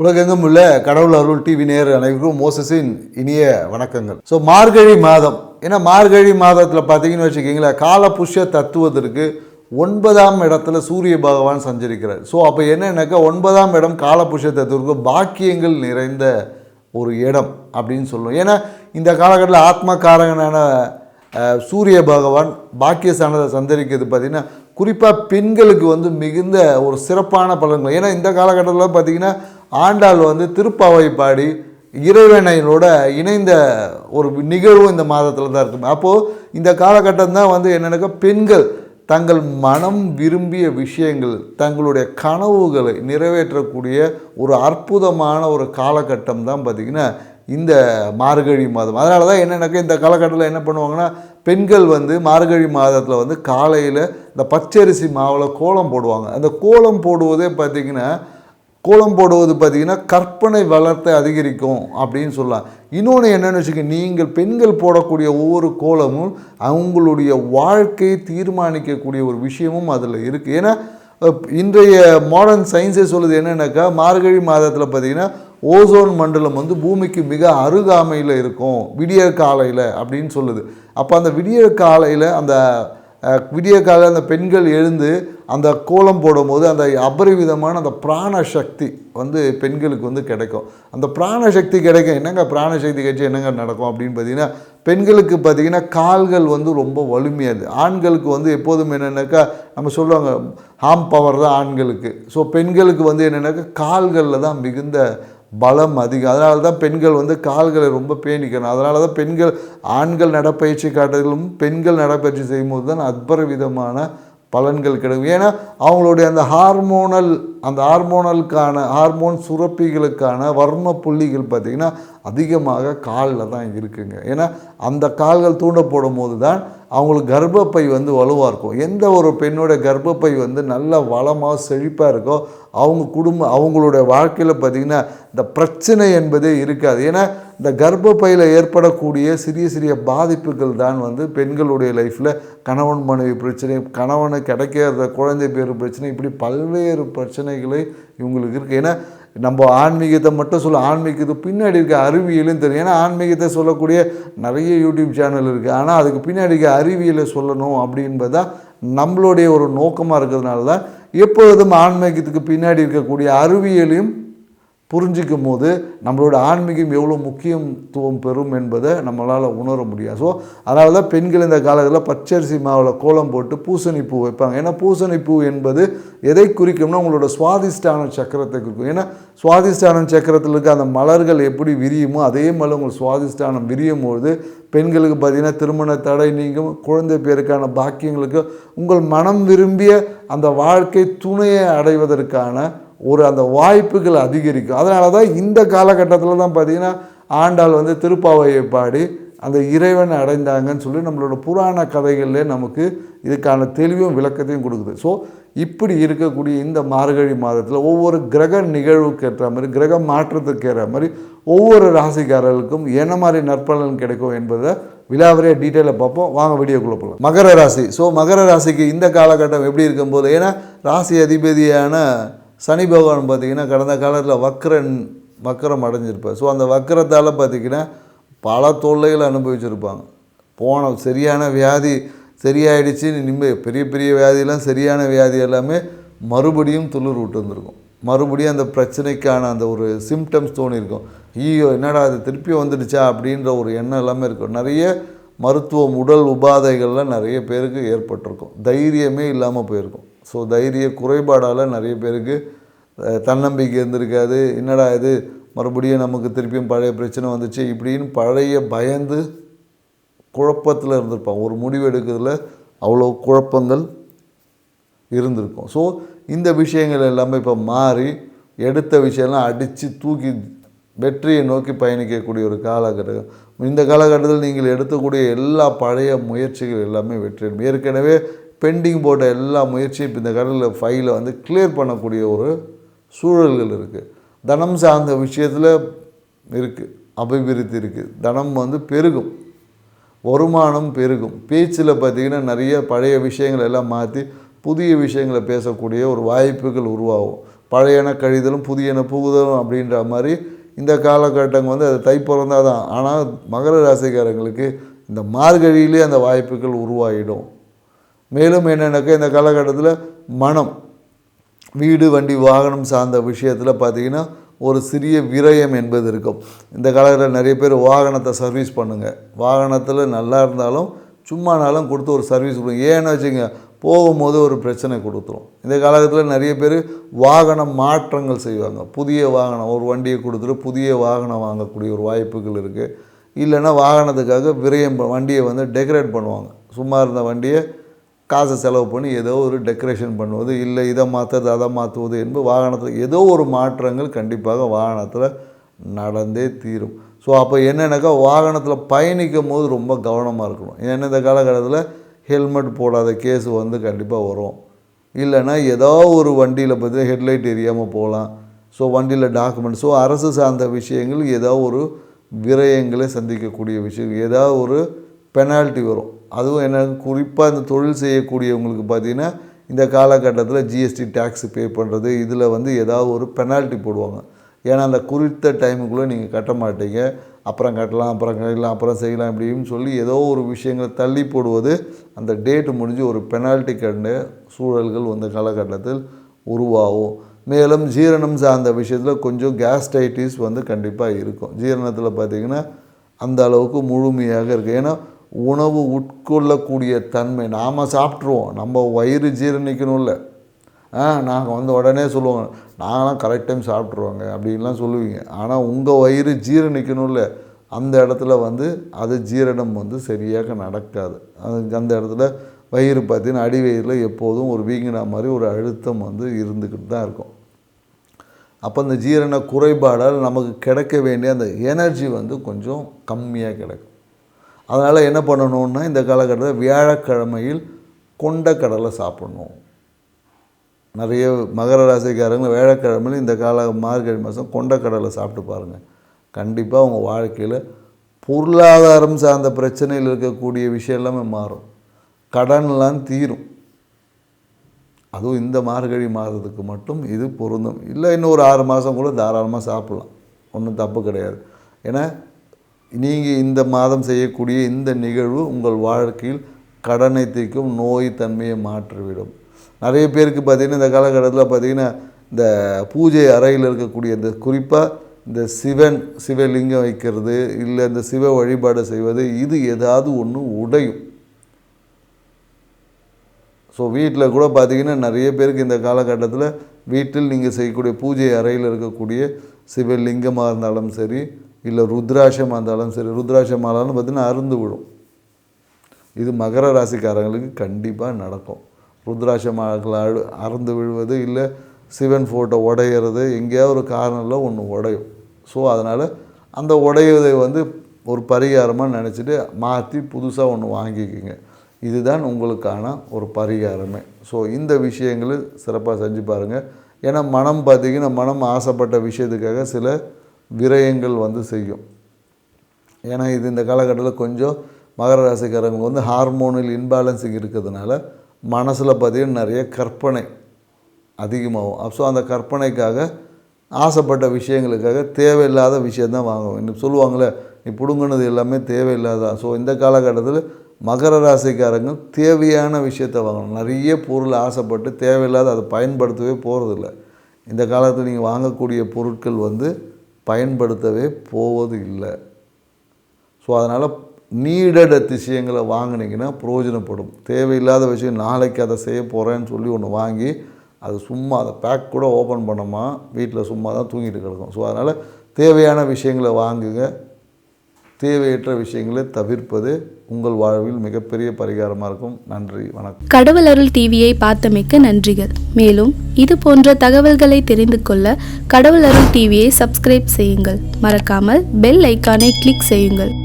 உலகெங்கும் உள்ள கடவுள் அருள் டிவி நேர் அனைவருக்கும் மோசஸின் இனிய வணக்கங்கள். ஸோ மார்கழி மாதம். ஏன்னா மார்கழி மாதத்தில் பார்த்தீங்கன்னு வச்சுக்கிங்களேன் காலபுஷ்ய தத்துவத்திற்கு ஒன்பதாம் இடத்துல சூரிய பகவான் சஞ்சரிக்கிறார். ஸோ அப்போ என்னன்னாக்கா ஒன்பதாம் இடம் காலபுஷ்ய தத்துவத்திற்கு பாக்கியங்கள் நிறைந்த ஒரு இடம் அப்படின்னு சொல்லுவோம் ஏன்னா இந்த காலகட்டத்தில் ஆத்மகாரகனான சூரிய பகவான் பாக்கியஸ்தானத்தை சந்தரிக்கிறது பார்த்திங்கன்னா குறிப்பாக பெண்களுக்கு வந்து மிகுந்த ஒரு சிறப்பான பலன்கள். ஏன்னா இந்த காலகட்டத்தில் பார்த்திங்கன்னா ஆண்டாள் வந்து திருப்பாவை பாடி இறைவனையோட இணைந்த ஒரு நிகழ்வு இந்த மாதத்தில் தான் இருக்கும் அப்போது இந்த காலகட்டம் தான் வந்து என்னென்னாக்கா பெண்கள் தங்கள் மனம் விரும்பிய விஷயங்கள் தங்களுடைய கனவுகளை நிறைவேற்றக்கூடிய ஒரு அற்புதமான ஒரு காலகட்டம் தான் பார்த்திங்கன்னா இந்த மார்கழி மாதம். அதனால தான் என்னென்னாக்கா இந்த காலகட்டத்தில் என்ன பண்ணுவாங்கன்னா பெண்கள் வந்து மார்கழி மாதத்தில் வந்து காலையில் இந்த பச்சரிசி மாவில் கோலம் போடுவாங்க. அந்த கோலம் போடுவதே பார்த்திங்கன்னா கோலம் போடுவது பார்த்திங்கன்னா கற்பனை வளர்த்தை அதிகரிக்கும் அப்படின்னு சொல்லலாம். இன்னொன்று என்னென்னு வச்சுக்க நீங்கள் பெண்கள் போடக்கூடிய ஒவ்வொரு கோலமும் அவங்களுடைய வாழ்க்கையை தீர்மானிக்கக்கூடிய ஒரு விஷயமும் அதில் இருக்குது ஏன்னா இன்றைய மாடர்ன் சயின்ஸே சொல்லுது என்னென்னாக்கா மார்கழி மாதத்தில் பார்த்திங்கன்னா ஓசோன் மண்டலம் வந்து பூமிக்கு மிக அருகாமையில் இருக்கும் விடிய காலையில் அப்படின்னு சொல்லுது. அப்போ அந்த விடிய காலையில் அந்த விடிய காலையில் அந்த பெண்கள் எழுந்து அந்த கோலம் போடும்போது அந்த அபரிவிதமான அந்த பிராண சக்தி வந்து பெண்களுக்கு வந்து கிடைக்கும். அந்த பிராண சக்தி கிடைக்கும். என்னங்க பிராண சக்தி கிடைச்சி என்னங்க நடக்கும் அப்படின்னு பார்த்தீங்கன்னா பெண்களுக்கு பார்த்தீங்கன்னா கால்கள் வந்து ரொம்ப வலிமையாது. ஆண்களுக்கு வந்து எப்போதும் என்னென்னாக்கா நம்ம சொல்லுவாங்க ஹாம் பவர் தான் ஆண்களுக்கு. ஸோ பெண்களுக்கு வந்து என்னென்னாக்கா கால்களில் தான் மிகுந்த பலம் அதிகம். அதனால தான் பெண்கள் வந்து கால்களை ரொம்ப பேணிக்கணும். அதனால தான் பெண்கள் ஆண்கள் நடப்பயிற்சி காட்டுதலும் பெண்கள் நடப்பயிற்சி செய்யும்போது தான் அற்புத விதமான பலன்கள் கிடைக்கும். ஏன்னா அவங்களுடைய அந்த ஹார்மோனல் அந்த ஹார்மோனலுக்கான ஹார்மோன் சுரப்பிகளுக்கான வர்ம புள்ளிகள் பார்த்திங்கன்னா அதிகமாக காலில் தான் இருக்குங்க. ஏன்னா அந்த கால்கள் தூண்டப்படும் போது தான் அவங்களுக்கு கர்ப்பப்பை வந்து வலுவாக இருக்கும். எந்த ஒரு பெண்ணோட கர்ப்பப்பை வந்து நல்ல வளமாக செழிப்பாக இருக்கோ அவங்க குடும்பம் அவங்களுடைய வாழ்க்கையில் பார்த்திங்கன்னா இந்த பிரச்சனை என்பதே இருக்காது. ஏன்னா இந்த கர்ப்பப்பையில் ஏற்படக்கூடிய சிறிய சிறிய பாதிப்புகள் தான் வந்து பெண்களுடைய லைஃப்பில் கணவன் மனைவி பிரச்சனை கணவனை கிடைக்காத குழந்தை பேர் பிரச்சனை இப்படி பல்வேறு பிரச்சனைகளை இவங்களுக்கு இருக்குது ஏன்னா நம்ம ஆன்மீகத்தை மட்டும் சொல்ல ஆன்மீகத்துக்கு பின்னாடி இருக்க அறிவியலும் தெரியும். ஏன்னா ஆன்மீகத்தை சொல்லக்கூடிய நிறைய யூடியூப் சேனல் இருக்குது ஆனால் அதுக்கு பின்னாடி இருக்க அறிவியலை சொல்லணும் அப்படின்பது தான் நம்மளுடைய ஒரு நோக்கமாக இருக்கிறதுனால தான் எப்பொழுதும் ஆன்மீகத்துக்கு பின்னாடி இருக்கக்கூடிய அறிவியலையும் புரிஞ்சிக்கும் போது நம்மளோட ஆன்மீகம் எவ்வளோ முக்கியத்துவம் பெறும் என்பதை நம்மளால் உணர முடியாது. ஸோ அதனால தான் பெண்கள் இந்த காலத்தில் பச்சரிசி மாவில் கோலம் போட்டு பூசணி பூ வைப்பாங்க. ஏன்னா பூசணி பூ என்பது எதை குறிக்கும்னா உங்களோட சுவாதிஷ்டான சக்கரத்தை குறிக்கும். ஏன்னா சுவாதிஷ்டான சக்கரத்தில் இருக்க அந்த மலர்கள் எப்படி விரியுமோ அதே மாதிரி உங்கள் சுவாதிஷ்டானம் விரியும் பொழுது பெண்களுக்கு பார்த்தீங்கன்னா திருமண தடை நீங்கும் குழந்தை பேருக்கான பாக்கியங்களுக்கு உங்கள் மனம் விரும்பிய அந்த வாழ்க்கை துணையை அடைவதற்கான ஒரு அந்த வாய்ப்புகள் அதிகரிக்கும். அதனால தான் இந்த காலகட்டத்தில் தான் பார்த்திங்கன்னா ஆண்டாள் வந்து திருப்பாவையை பாடி அந்த இறைவன் அடைந்தாங்கன்னு சொல்லி நம்மளோட புராண கதைகள்லே நமக்கு இதுக்கான தெளிவும் விளக்கத்தையும் கொடுக்குது. ஸோ இப்படி இருக்கக்கூடிய இந்த மார்கழி மாதத்தில் ஒவ்வொரு கிரக நிகழ்வுக்கு ஏற்ற மாதிரி கிரக மாற்றத்துக்கு ஏற்ற மாதிரி ஒவ்வொரு ராசிக்காரர்களுக்கும் என்ன மாதிரி நற்பலன் கிடைக்கும் என்பதை விலாவரியாக டீட்டெயிலாக பார்ப்போம். வாங்க வீடியோக்குள்ளே போகலாம் மகர ராசி. ஸோ மகர ராசிக்கு இந்த காலகட்டம் எப்படி இருக்கும்போது? ஏன்னா ராசி அதிபதியான சனி பகவான் பார்த்திங்கன்னா கடந்த காலத்தில் வக்ரன் வக்கரம் அடைஞ்சிருப்பார். ஸோ அந்த வக்கரத்தால் பார்த்திங்கன்னா பல தொல்லைகள் அனுபவிச்சிருப்பாங்க. போன சரியான வியாதி சரியாயிடுச்சு நிம்ம பெரிய பெரிய வியாதியெல்லாம் சரியான வியாதி எல்லாமே மறுபடியும் துளிர் விட்டு வந்திருக்கும். மறுபடியும் அந்த பிரச்சனைக்கான அந்த ஒரு சிம்டம்ஸ் தோணியிருக்கும் ஐயோ என்னடா அது திருப்பி வந்துடுச்சா அப்படின்ற ஒரு எண்ணம் எல்லாமே இருக்கும். நிறைய மருத்துவம் உடல் உபாதைகள்லாம் நிறைய பேருக்கு ஏற்பட்டிருக்கும். தைரியமே இல்லாமல் போயிருக்கும். ஸோ தைரிய குறைபாடால் நிறைய பேருக்கு தன்னம்பிக்கை இருந்திருக்காது. என்னடா இது? மறுபடியும் நமக்கு திருப்பியும் பழைய பிரச்சனை வந்துச்சு இப்படின்னு பழைய பயந்து குழப்பத்தில் இருந்திருப்பான். ஒரு முடிவு எடுக்கிறதுல அவ்வளோ குழப்பங்கள் இருந்திருக்கும். ஸோ இந்த விஷயங்கள் எல்லாமே இப்போ மாறி எடுத்த விஷயம்லாம் அடித்து தூக்கி வெற்றியை நோக்கி பயணிக்கக்கூடிய ஒரு காலகட்டம். இந்த காலகட்டத்தில் நீங்கள் எடுக்கக்கூடிய எல்லா பழைய முயற்சிகள் எல்லாமே வெற்றி ஏற்கனவே பெண்டிங் போட்ட எல்லா முயற்சியும் இப்போ இந்த கடலில் ஃபைலை வந்து கிளியர் பண்ணக்கூடிய ஒரு சூழல்கள் இருக்குது தனம் சார்ந்த விஷயத்தில் இருக்குது அபிவிருத்தி இருக்குது தனம் வந்து பெருகும் வருமானம் பெருகும். பேச்சில் பார்த்திங்கன்னா நிறைய பழைய விஷயங்கள் எல்லாம் மாற்றி புதிய விஷயங்களை பேசக்கூடிய ஒரு வாய்ப்புகள் உருவாகும். பழையன கழிதலும் புதியன புகுதலும் அப்படின்ற மாதிரி இந்த காலகட்டம் வந்து அது தை பிறந்தால் தான் ஆனால் மகர ராசிக்காரங்களுக்கு இந்த மார்கழியிலே அந்த வாய்ப்புகள் உருவாகிடும் மேலும் என்னென்னாக்கா இந்த காலகட்டத்தில் மனம் வீடு வண்டி வாகனம் சார்ந்த விஷயத்தில் பார்த்தீங்கன்னா ஒரு சிறிய விரயம் என்பது இருக்கும். இந்த காலகட்டத்தில் நிறைய பேர் வாகனத்தை சர்வீஸ் பண்ணுங்கள் வாகனத்தில் நல்லா இருந்தாலும் சும்மானாலும் கொடுத்து ஒரு சர்வீஸ் கொடுங்க. ஏன்னு வச்சுங்க போகும்போது ஒரு பிரச்சனை கொடுத்துரும். இந்த காலகட்டத்தில் நிறைய பேர் வாகன மாற்றங்கள் செய்வாங்க. புதிய வாகனம் ஒரு வண்டியை கொடுத்துட்டு புதிய வாகனம் வாங்கக்கூடிய ஒரு வாய்ப்புகள் இருக்குது இல்லைன்னா வாகனத்துக்காக விரயம் வண்டியை வந்து டெக்கரேட் பண்ணுவாங்க. சும்மா இருந்த வண்டியை காசை செலவு பண்ணி ஏதோ ஒரு டெக்கரேஷன் பண்ணுவது இல்லை இதை மாற்றுறது அதை மாற்றுவது என்பது வாகனத்தில் ஏதோ ஒரு மாற்றங்கள் கண்டிப்பாக வாகனத்தில் நடந்தே தீரும். ஸோ அப்போ என்னென்னாக்கா வாகனத்தில் பயணிக்கும் போது ரொம்ப கவனமாக இருக்கணும். ஏன்னா இந்த காலகட்டத்தில் ஹெல்மெட் போடாத கேஸ் வந்து கண்டிப்பாக வரும். இல்லைன்னா ஏதோ ஒரு வண்டியில் பார்த்தீங்கன்னா ஹெட்லைட் எரியாமல் போகலாம். ஸோ வண்டியில் டாக்குமெண்ட் ஸோ அரசு சார்ந்த விஷயங்கள் ஏதோ ஒரு விரயங்களை சந்திக்கக்கூடிய விஷயம் ஏதாவது ஒரு பெனால்ட்டி வரும். அதுவும் என்ன குறிப்பாக இந்த தொழில் செய்யக்கூடியவங்களுக்கு பார்த்திங்கன்னா இந்த காலகட்டத்தில் ஜிஎஸ்டி டேக்ஸ் பே பண்ணுறது இதில் வந்து ஏதாவது ஒரு பெனால்ட்டி போடுவாங்க. ஏன்னா அந்த குறித்த டைமுக்குள்ளே நீங்கள் கட்ட மாட்டீங்க. அப்புறம் கட்டலாம் அப்புறம் கட்டலாம் அப்புறம் செய்யலாம் இப்படின்னு சொல்லி ஏதோ ஒரு விஷயங்களை தள்ளி போடுவது அந்த டேட்டு முடிஞ்சு ஒரு பெனால்ட்டி கண்ட சூழல்கள் இந்த காலகட்டத்தில் உருவாகும். மேலும் ஜீரணம் சார்ந்த விஷயத்தில் கொஞ்சம் கேஸ்டைட்டிஸ் வந்து கண்டிப்பாக இருக்கும். ஜீரணத்தில் பார்த்திங்கன்னா அந்த அளவுக்கு முழுமையாக இருக்குது ஏன்னா உணவு உட்கொள்ளக்கூடிய தன்மை. நாம் சாப்பிட்ருவோம். நம்ம வயிறு ஜீரணிக்கணும்ல. ஆ நாங்கள் வந்து உடனே சொல்லுவோம் நாங்களாம் கரெக்ட் டைம் சாப்பிட்ருவாங்க அப்படின்லாம் சொல்லுவீங்க. ஆனால் உங்கள் வயிறு ஜீரணிக்கணும்ல. அந்த இடத்துல வந்து அது ஜீரணம் வந்து சரியாக நடக்காது. அது அந்த இடத்துல வயிறு பார்த்தீங்கன்னா அடி வயிறில் எப்போதும் ஒரு வீங்கினா மாதிரி ஒரு அழுத்தம் வந்து இருந்துக்கிட்டு தான் இருக்கும். அப்போ அந்த ஜீரண குறைபாடால் நமக்கு கிடைக்க வேண்டிய அந்த எனர்ஜி வந்து கொஞ்சம் கம்மியாக கிடைக்கும். அதனால் என்ன பண்ணணும்னா இந்த காலகட்டத்தில் வியாழக்கிழமையில் கொண்ட கடலை சாப்பிடணும். நிறைய மகர ராசிக்காரங்க வியாழக்கிழமையில் இந்த கால மார்கழி மாதம் கொண்டக்கடலை சாப்பிட்டு பாருங்கள் கண்டிப்பாக உங்கள் வாழ்க்கையில் பொருளாதாரம் சார்ந்த பிரச்சனையில் இருக்கக்கூடிய விஷயம் எல்லாமே மாறும். கடன்லாம் தீரும். அதுவும் இந்த மார்கழி மாதத்துக்கு மட்டும் இது பொருந்தும். இல்லை இன்னும் ஒரு ஆறு மாதம் கூட தாராளமாக சாப்பிட்லாம். ஒன்றும் தப்பு கிடையாது. ஏன்னா நீங்கள் இந்த மாதம் செய்யக்கூடிய இந்த நிகழ்வு உங்கள் வாழ்க்கையில் கடனை தீர்க்கும் நோய் தன்மையை மாற்றிவிடும். நிறைய பேருக்கு பார்த்திங்கன்னா இந்த காலகட்டத்தில் பார்த்திங்கன்னா இந்த பூஜை அறையில் இருக்கக்கூடிய இந்த குறிப்பாக இந்த சிவன் சிவலிங்கம் வைக்கிறது இல்லை இந்த சிவ வழிபாடு செய்வது இது ஏதாவது ஒன்று உடையும். ஸோ வீட்டில் கூட பார்த்தீங்கன்னா நிறைய பேருக்கு இந்த காலகட்டத்தில் வீட்டில் நீங்கள் செய்யக்கூடிய பூஜை அறையில் இருக்கக்கூடிய சிவலிங்கமாக இருந்தாலும் சரி இல்லை ருத்ராட்சமாக இருந்தாலும் சரி ருத்ராட்சமாக ஆனாலும் பார்த்தீங்கன்னா அருந்து விடும் இது மகர ராசிக்காரங்களுக்கு கண்டிப்பாக நடக்கும். ருத்ராட்சமாக அழு அறுந்து விழுவது இல்லை சிவன் ஃபோட்டோ உடையிறது எங்கேயாவது ஒரு காரணத்தில் ஒன்று உடையும். ஸோ அதனால் அந்த உடையதை வந்து ஒரு பரிகாரமாக நினச்சிட்டு மாற்றி புதுசாக ஒன்று வாங்கிக்கிங்க. இதுதான் உங்களுக்கான ஒரு பரிகாரமே. ஸோ இந்த விஷயங்களை சிறப்பாக செஞ்சு பாருங்கள் ஏன்னா மனம் பார்த்திங்கன்னா மனம் ஆசைப்பட்ட விஷயத்துக்காக சில விரயங்கள் வந்து செய்யும். ஏன்னா இது இந்த காலகட்டத்தில் கொஞ்சம் மகர ராசிக்காரங்க வந்து ஹார்மோனல் இன்பேலன்ஸிங் இருக்கிறதுனால மனசில் பார்த்தீங்கன்னா நிறைய கற்பனை அதிகமாகும். ஸோ அந்த கற்பனைக்காக ஆசைப்பட்ட விஷயங்களுக்காக தேவையில்லாத விஷயந்தான் வாங்குவோம். இன்னும் சொல்லுவாங்களே நீ பிடுங்கினது எல்லாமே தேவையில்லாத ஸோ இந்த காலகட்டத்தில் மகர ராசிக்காரங்க தேவையான விஷயத்தை வாங்கணும். நிறைய பொருள் ஆசைப்பட்டு தேவையில்லாத அதை பயன்படுத்தவே போகிறதில்ல இந்த காலத்தில் நீங்கள் வாங்கக்கூடிய பொருட்கள் வந்து பயன்படுத்தவே போவது இல்லை. ஸோ அதனால் நீடட் விஷயங்களை வாங்கினீங்கன்னா பிரயோஜனப்படும் தேவையில்லாத விஷயம் நாளைக்கு அதை செய்ய போகிறேன்னு சொல்லி ஒன்று வாங்கி அது சும்மா அதை பேக் கூட ஓப்பன் பண்ணோமா வீட்டில் சும்மா தான் தூங்கிட்டு கிடக்கும். ஸோ அதனால் தேவையான விஷயங்களை வாங்குங்க. தேவையற்ற விஷயங்களை தவிர்ப்பது உங்கள் வாழ்வில் மிகப்பெரிய பரிகாரமாக இருக்கும். நன்றி வணக்கம். கடவுள் அருள் டிவியை பார்த்தமைக்க நன்றிகள். மேலும் இது போன்ற தகவல்களை தெரிந்து கொள்ள கடவுள் அருள் டிவியை சப்ஸ்கிரைப் செய்யுங்கள். மறக்காமல் பெல் ஐக்கானை கிளிக் செய்யுங்கள்.